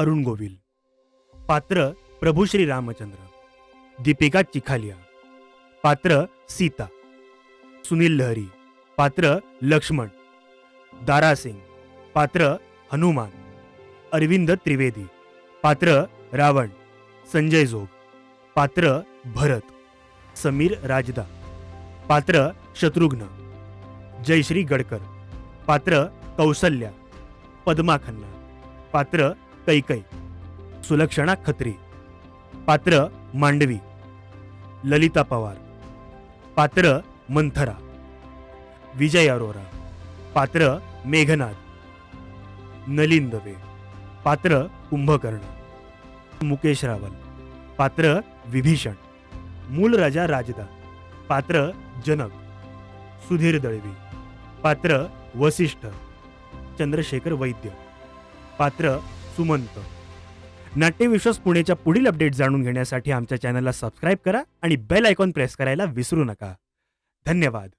अरुण गोविल. पात्र प्रभू श्री रामचंद्र. दीपिका चिखालिया. पात्र सीता. सुनील लहरी. पात्र लक्ष्मण. दारा सिंग. पात्र हनुमान. अरविंद त्रिवेदी. पात्र रावण. संजय जोग पात्र भरत. समीर राजदा. पात्र शत्रुघ्न. जयश्री गडकर. पात्र कौसल्या. पद्मा खन्ना. पात्र कैकई सुलक्षणा खत्री पात्र मांडवी ललिता पवार पात्र मंथरा विजय अरोरा पात्र मेघनाद नलिन दवे पात्र कुंभकर्ण मुकेश रावल पात्र विभीषण मूल राजा राजदा पात्र जनक सुधीर दळवी पात्र वसिष्ठ चंद्रशेखर वैद्य पात्र सुमंत. नाट्यविश्वास पुणेच्या पुढील अपडेट जाणून घेण्यासाठी आमच्या चॅनलला सबस्क्राईब करा आणि बेल आयकॉन प्रेस करायला विसरू नका. धन्यवाद.